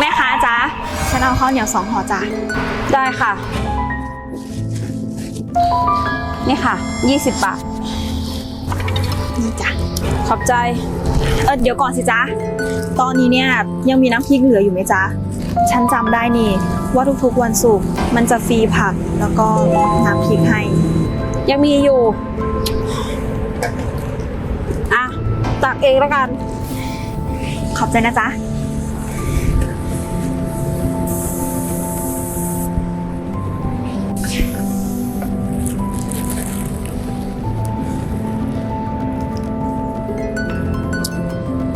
แม่ค้าจ๊ะฉันเอาข้าวเหนียวสองห่อจ้ะได้ค่ะ นี่ค่ะ 20 บาท นี่จ้ะขอบใจ เออเดี๋ยวก่อนสิจ๊ะ ตอนนี้เนี่ยยังมีน้ำพริกเหลืออยู่ไหมจ๊ะ ฉันจำได้นี่ ว่าทุกๆวันศุกร์มันจะฟรีผักแล้วก็น้ำพริกให้ ยังมีอยู่ อะ ตักเองแล้วกัน ขอบใจนะจ๊ะ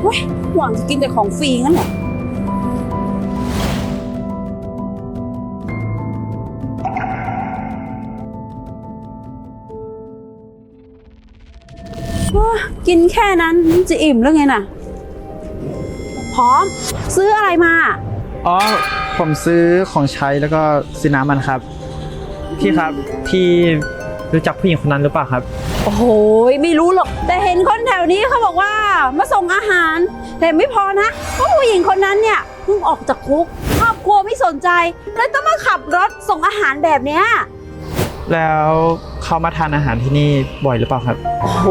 เว้ยหวังจะกินแต่ของฟรีงั้นเหรอ กินแค่นั้นจะอิ่มแล้วไงน่ะ พร้อม ซื้ออะไรมา อ๋อ ผมซื้อของใช้แล้วก็ซื้อน้ำมันครับ พี่ครับ พี่ รู้จักผู้หญิงคนนั้นหรือเปล่าครับ โอ้โหไม่รู้หรอก แต่เห็นคนแถวนี้เขาบอกว่ามาส่งอาหาร แต่ไม่พอนะเพราะผู้หญิงคนนั้นเนี่ยเพิ่งออกจากคุกครอบครัวไม่สนใจเลยต้องมาขับรถส่งอาหารแบบเนี้ยแล้วเขามาทานอาหารที่นี่บ่อยหรือเปล่าครับ โอ้โห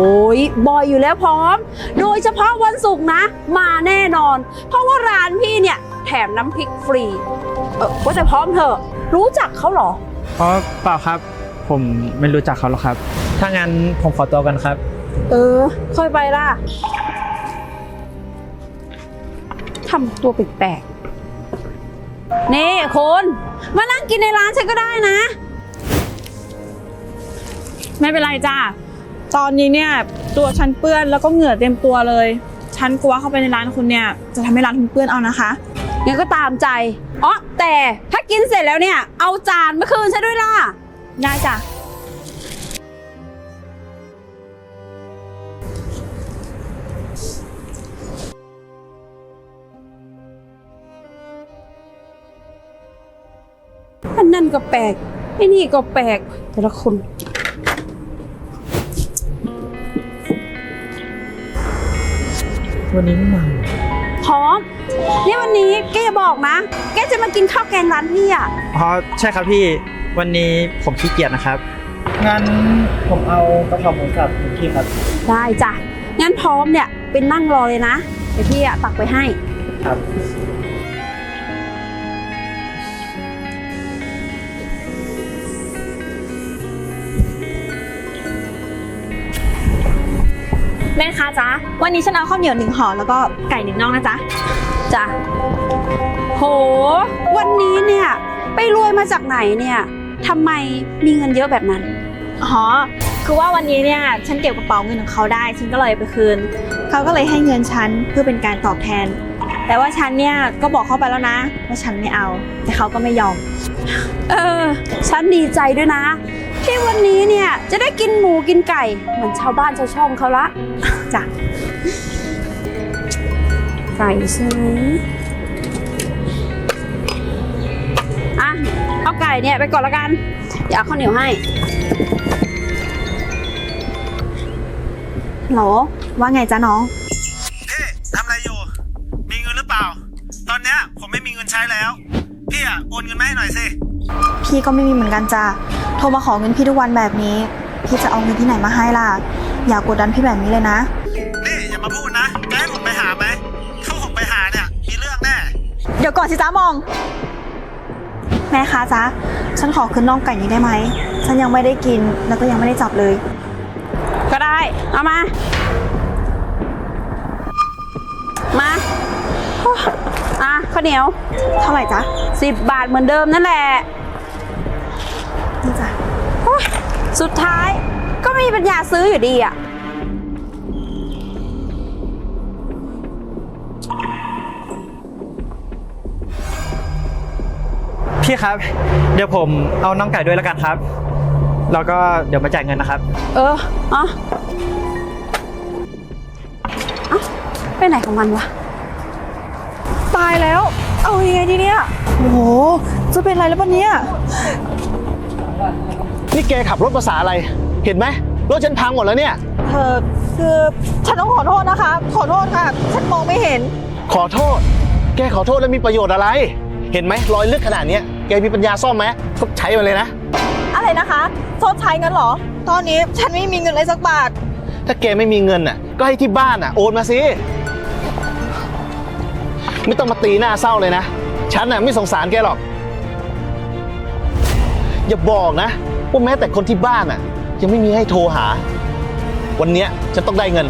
บ่อยอยู่แล้วพร้อม โดยเฉพาะวันศุกร์นะ มาแน่นอน เพราะว่าร้านพี่เนี่ยแถมน้ำพริกฟรี เออว่าแต่พร้อมเถอะรู้จักเขาเหรอ อ๋อเปล่าครับ ผมไม่รู้จักเขาหรอกครับ ถ้างั้นผมขอตัวกันครับ เออ ค่อยไปล่ะทำตัวแปลกๆนี่คุณมานั่งกินในร้านฉันก็ได้นะ ไม่เป็นไรจ้ะตอนนี้เนี่ยตัวฉันเปื้อนแล้วก็เหงื่อเต็มตัวเลย ฉันกลัวเข้าไปในร้านคุณเนี่ยจะทำให้ร้านคุณเปื้อนเอานะคะงั้นก็ตามใจอ๋อแต่ถ้ากินเสร็จแล้วเนี่ย เอาจานมาคืนฉันด้วยล่ะ ได้จ้ะ อันนั่นก็แปลกไอ้นี่ก็แปลก แต่ละคน วันนี้ไม่มาพร้อมนี่วันนี้แกอย่าบอกนะ แกจะมากินข้าวแกงร้านพี่อะ อ๋อใช่ครับพี่ วันนี้ผมขี้เกียจนะครับ งั้นผมเอากระเพราหมูสับหนึ่งที่ครับ ได้จ้ะ งั้นพร้อมเนี่ยเป็นนั่งรอเลยนะเดี๋ยวพี่อะตักไปให้ ครับ แม่ค้าจ๊ะ วันนี้ฉันเอาข้าวเหนียวหนึ่งห่อแล้วก็ไก่หนึ่งน่องนะจ๊ะจ้ะโห วันนี้เนี่ย ไปรวยมาจากไหนเนี่ย ทำไมมีเงินเยอะแบบนั้น อ๋อ คือว่าวันนี้เนี่ย ฉันเก็บกระเป๋าเงินของเขาได้ ฉันก็เลยเอาไปคืน เขาก็เลยให้เงินฉันเพื่อเป็นการตอบแทน แต่ว่าฉันเนี่ยก็บอกเขาไปแล้วนะว่าฉันไม่เอา แต่เขาก็ไม่ยอม เออ ฉันดีใจด้วยนะ ที่วันนี้เนี่ยจะได้กินหมูกินไก่ เหมือนชาวบ้านชาวช่องเขาละจ้ะไก่ใช่ไหม เอาไก่เนี่ยไปก่อนละกัน เดี๋ยวเอาข้าวเหนียวให้โหลว่าไงจ๊ะน้อง พี่ทำอะไรอยู่ มีเงินหรือเปล่า ตอนเนี้ยผมไม่มีเงินใช้แล้ว พี่อะโอนเงินมาให้หน่อยสิ พี่ก็ไม่มีเหมือนกันจ้ะ โทรมาขอเงินพี่ทุกวันแบบนี้ พี่จะเอาเงินที่ไหนมาให้ล่ะ อย่ากกดดันพี่แบบนี้เลยนะ นี่อย่ามาพูดนะจะให้ผมไปหาไหมถ้าผมไปหาเนี่ยมีเรื่องแน่ เดี๋ยวก่อนสิจ้ามอง แม่คะจ๊ะฉันขอคืนน่องไก่นี้ได้ไหม ฉันยังไม่ได้กินแล้วก็ยังไม่ได้จับเลย ก็ได้ เอามา มาอะข้าวเหนียว เท่าไหร่จ๊ะสิบบาทเหมือนเดิมนั่นแหละนี่จ้ะสุดท้ายก็ไม่มีปัญญาซื้ออยู่ดีอะ พี่ครับ เดี๋ยวผมเอาน้องไก่ด้วยแล้วกันครับ แล้วก็เดี๋ยวมาจ่ายเงินนะครับ เออเอะเอ้าไปไหนของมันวะ ตายแล้ว เอายังไงดีเนี่ย โอ้โห จะเป็นอะไรแล้วปะเนี่ย นี่แกขับรถภาษาอะไร เห็นไหมรถฉันพังหมดแล้วเนี่ย เธอคือฉันต้องขอโทษนะคะ ขอโทษค่ะ ฉันมองไม่เห็น ขอโทษ แกขอโทษแล้วมีประโยชน์อะไร เห็นไหมรอยลึกขนาดเนี้ยแก มีปัญญาซ่อมไหมก็ใช้มันเลยนะ อะไรนะคะโทษใช้เงินเหรอ ตอนนี้ฉันไม่มีเงินเลยสักบาท ถ้าแกไม่มีเงินน่ะ ก็ให้ที่บ้านน่ะโอนมาสิ ไม่ต้องมาตีหน้าเศร้าเลยนะ ฉันน่ะไม่สงสารแกหรอก อย่าบอกนะว่าแม้แต่คนที่บ้านน่ะ ยังไม่มีให้โทรหา วันเนี้ยฉันต้องได้เงิน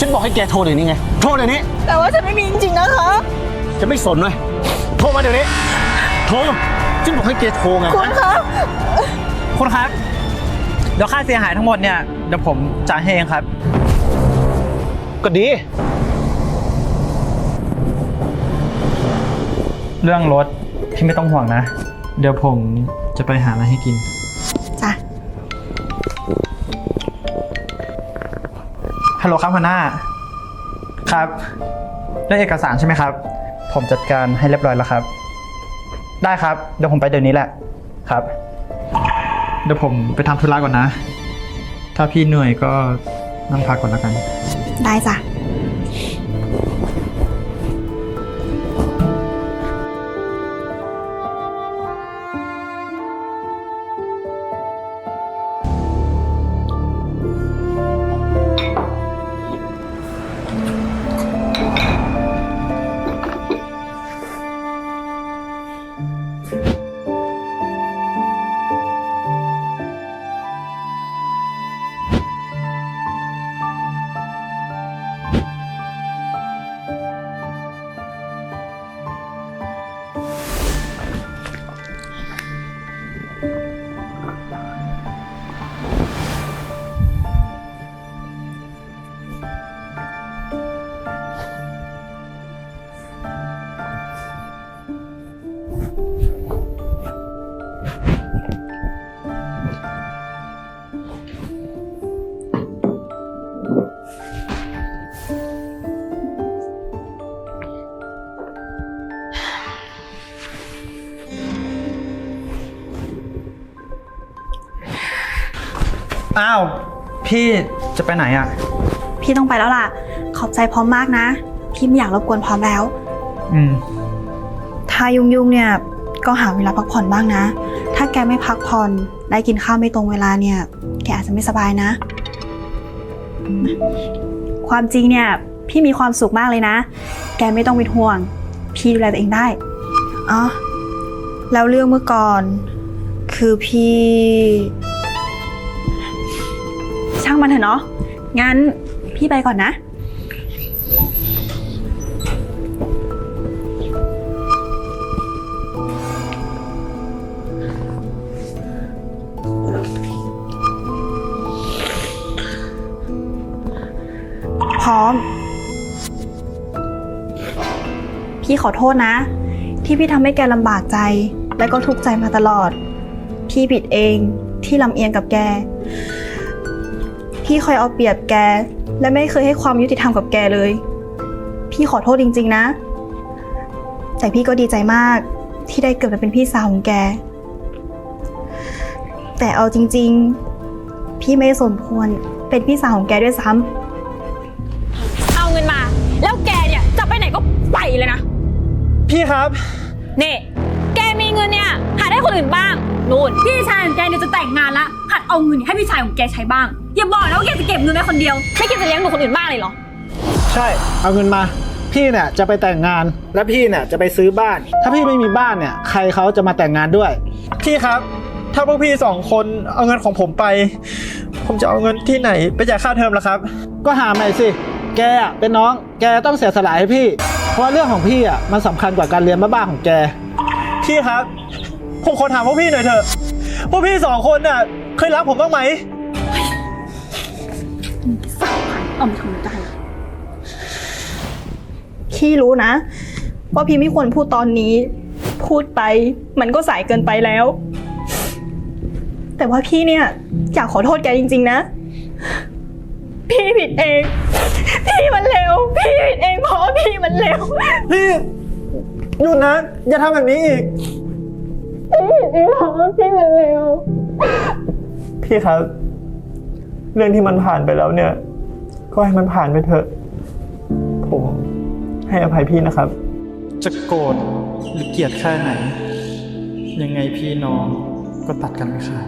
ฉันบอกให้แกโทรเดี๋ยวนี้ไง โทรเดี๋ยวนี้ แต่ว่าฉันไม่มีจริงๆนะคะ ฉันไม่สนเลยโทรมาเดี๋ยวนี้ โทร ฉันบอกให้แกโทรไงคุณคะคุณครับ เดี๋ยวค่าเสียหายทั้งหมดเนี่ยเดี๋ยวผมจ่ายให้เองครับ ก็ดี เรื่องรถพี่ไม่ต้องห่วงนะ เดี๋ยวผมจะไปหาอะไรให้กิน จ้ะ ฮัลโหลครับหัวหน้า ครับเรื่องเอกสารใช่ไหมครับ ผมจัดการให้เรียบร้อยแล้วครับ ได้ครับ เดี๋ยวผมไปเดี๋ยวนี้แหละ ครับ เดี๋ยวผมไปทำธุระก่อนนะ ถ้าพี่เหนื่อยก็นั่งพักก่อนแล้วกัน ได้จ้ะ อ้าว พี่จะไปไหนอะ พี่ต้องไปแล้วล่ะ ขอบใจพร้อมมากนะ พี่ไม่อยากรบกวนพร้อมแล้ว อืม ถ้ายุ่งๆเนี่ย ก็หาเวลาพักผ่อนบ้างนะ ถ้าแกไม่พักผ่อนได้กินข้าวไม่ตรงเวลาเนี่ย แกอาจจะไม่สบายนะ ความจริงเนี่ย พี่มีความสุขมากเลยนะ แกไม่ต้องเป็นห่วง พี่ดูแลตัวเองได้ อ๋อ แล้วเรื่องเมื่อก่อน คือพี่ช่างมันเถอะเนาะ งั้นพี่ไปก่อนนะ พร้อม พี่ขอโทษนะ ที่พี่ทำให้แกลำบากใจ และก็ทุกข์ใจมาตลอด พี่ผิดเองที่ลำเอียงกับแก พี่เคยเอาเปรียบแก และไม่เคยให้ความยุติธรรมกับแกเลย พี่ขอโทษจริง ๆ นะ แต่พี่ก็ดีใจมากที่ได้เกิดมาเป็นพี่สาวของแก แต่เอาจริง ๆ พี่ไม่สมควรเป็นพี่สาวของแกด้วยซ้ำเอาเงินมา แล้วแกเนี่ยจะไปไหนก็ไปเลยนะ พี่ครับ นี่ แกมีเงินเนี่ย หาได้คนอื่นบ้างนู่นพี่ชายของแกเนี่ยจะแต่งงานละหัด เอาเงินให้พี่ชายของแกใช้บ้าง อย่าบอกนะว่าแกจะเก็บเงินไว้คนเดียว ไม่คิดจะเลี้ยงดูคนอื่นบ้างเลยเหรอ ใช่ เอาเงินมา พี่เนี่ยจะไปแต่งงาน และพี่เนี่ยจะไปซื้อบ้าน ถ้าพี่ไม่มีบ้านเนี่ย ใครเขาจะมาแต่งงานด้วย พี่ครับ ถ้าพวกพี่สองคนเอาเงินของผมไป ผมจะเอาเงินที่ไหนไปจ่ายค่าเทอมล่ะครับ ก็หาใหม่สิ แกอะเป็นน้อง แกต้องเสียสละให้พี่ เพราะว่าเรื่องของพี่อะมันสำคัญกว่าการเรียนบ้าๆของแก พี่ครับ ผมขอถามพวกพี่หน่อยเถอะ พวกพี่สองคนน่ะ เคยรักผมบ้างไหมเอามาทำได้พี่รู้นะ ว่าพี่ไม่ควรพูดตอนนี้ พูดไปมันก็สายเกินไปแล้ว แต่ว่าพี่เนี่ยอยากขอโทษแกจริง ๆ นะ พี่ผิดเอง พี่มันเร็ว พี่ผิดเองเพราะว่าพี่มันเร็ว พี่หยุดนะ อย่าทำแบบนี้อีก พี่ผิดเองเพราะว่าพี่มันเร็ว พี่ครับ เรื่องที่มันผ่านไปแล้วเนี่ย ก็ให้มันผ่านไปเถอะ ผมให้อภัยพี่นะครับ จะโกรธหรือเกลียดแค่ไหน ยังไงพี่น้องก็ตัดกันไม่ขาด